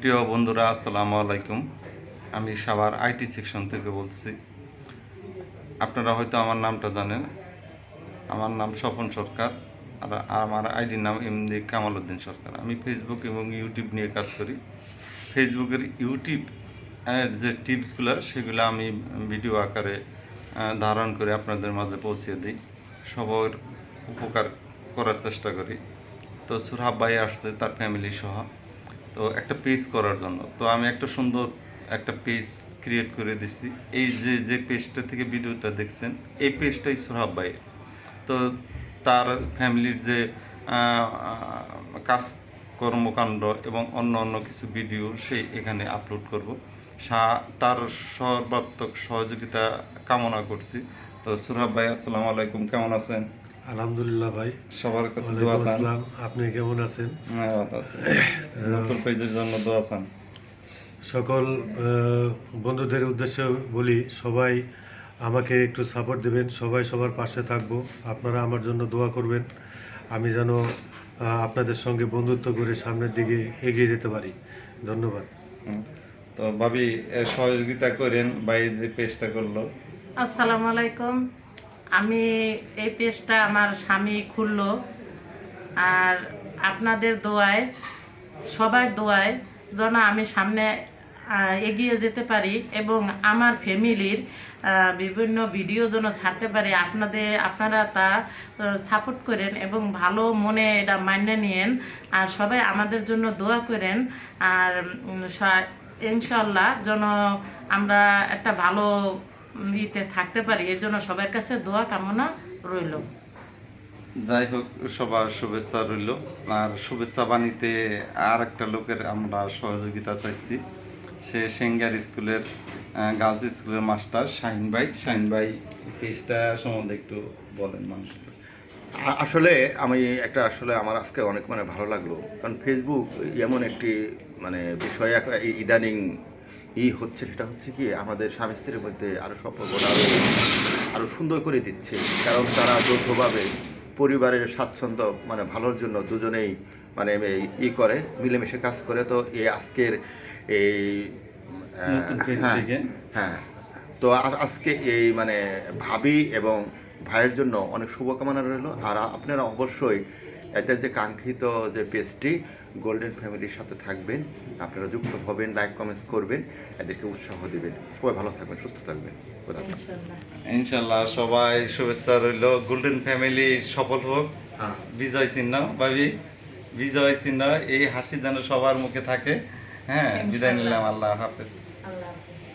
প্রিয় বন্ধুরা, আসসালামু আলাইকুম। আমি সাভার আইটি সেকশন থেকে বলছি। আপনারা হয়তো আমার নামটা জানেন। আমার নাম স্বপন সরকার আর আমার আইডির নাম এমনি কামাল উদ্দিন সরকার। আমি ফেসবুক এবং ইউটিউব নিয়ে কাজ করি। ফেসবুকের ইউটিউব যে টিপসগুলো, সেগুলো আমি ভিডিও আকারে ধারণ করে আপনাদের মাঝে পৌঁছে দিই। সবার উপকার করার চেষ্টা করি। তো সুরহাব ভাই আসছে, তার ফ্যামিলি সহ। তো একটা পেজ করার জন্য। তো আমি একটা সুন্দর একটা পেজ ক্রিয়েট করে দিছি। এই যে যে পেজটা থেকে ভিডিওটা দেখছেন, এই পেজটাই সুরহাব ভাইয়ের তো তার ফ্যামিলির যে কাজ কর্মকাণ্ড এবং অন্য অন্য কিছু ভিডিও সেই এখানে আপলোড করব। তার সর্বাত্মক সহযোগিতা কামনা করছি। তো সুরহাব ভাই, আসসালামু আলাইকুম। কেমন আছেন? আলহামদুলিল্লাহ ভাই। সবার কাছে দোয়া চান। আপনি কেমন আছেন? হ্যাঁ, ভালো আছি। নতুন পেজের জন্য দোয়া চান। সকল বন্ধুদের উদ্দেশ্যে বলি সবাই আমাকে একটু সাপোর্ট দেবেন সবাই সবার পাশে থাকব। আপনারা আমার জন্য দোয়া করবেন। আমি যেন আপনাদের সঙ্গে বন্ধুত্ব করে সামনের দিকে এগিয়ে যেতে পারি। ধন্যবাদ। তো ভাবি সহযোগিতা করেন ভাই যে পেজটা করল। আসসালামু আলাইকুম। আমি এই পেজটা আমার স্বামী খুলল। আর আপনাদের দোয়ায় সবার দোয়ায় যেন আমি সামনে এগিয়ে যেতে পারি এবং আমার ফ্যামিলির বিভিন্ন ভিডিও যেন ছাড়তে পারি। আপনাদের, আপনারা তা সাপোর্ট করেন এবং ভালো মনে এটা মান্য নিয়েন। আর সবাই আমাদের জন্য দোয়া করেন। আর ইনশাল্লাহ যেন আমরা একটা ভালো ইতে থাকতে পারি এর জন্য সবার কাছে দোয়া কামনা রইল। যাই হোক সবার শুভেচ্ছা রইল। আর শুভেচ্ছা বাণীতে আর একটা লোকের আমরা সহযোগিতা চাইছি। সে সেঙ্গার স্কুলের গার্লস স্কুলের মাস্টার শাহিন ভাই। শাহিন ভাই পেজটা সম্বন্ধে একটু বলেন মানুষকে। আসলে আমি একটা আসলে আমার আজকে অনেক মানে ভালো লাগল। কারণ ফেসবুক এমন একটি মানে বিষয় এক এই ইদানিং ই হচ্ছে সেটা হচ্ছে কি আমাদের স্বামী স্ত্রীর মধ্যে আরও সম্পর্কটা আরও আরও সুন্দর করে দিচ্ছে। কারণ তারা যৌথভাবে পরিবারের স্বাচ্ছন্দ্য মানে ভালোর জন্য দুজনেই মানে ই করে মিলেমিশে কাজ করে। তো এই আজকের এই হ্যাঁ, হ্যাঁ। তো আজকে এই মানে ভাবি এবং ভাইয়ের জন্য অনেক শুভকামনা রইল। আর আপনারা অবশ্যই এদের যে কাঙ্ক্ষিত যে পেজটি গোল্ডেন ফ্যামিলির সাথে থাকবেন আপনারা যুক্ত হবেন লাইক কমেন্টস করবেন এদেরকে উৎসাহ দিবেন। সবাই ভালো থাকবেন সুস্থ থাকবেন। ইনশাল্লাহ। সবাই শুভেচ্ছা রইল। গোল্ডেন ফ্যামিলি সফল হোক। হ্যাঁ। বিজয় চিহ্ন ভাবি। বিজয় চিহ্ন এই হাসি যেন সবার মুখে থাকে। হ্যাঁ বিদায় নিলাম। আল্লাহ হাফেজ। আল্লাহ হাফিজ।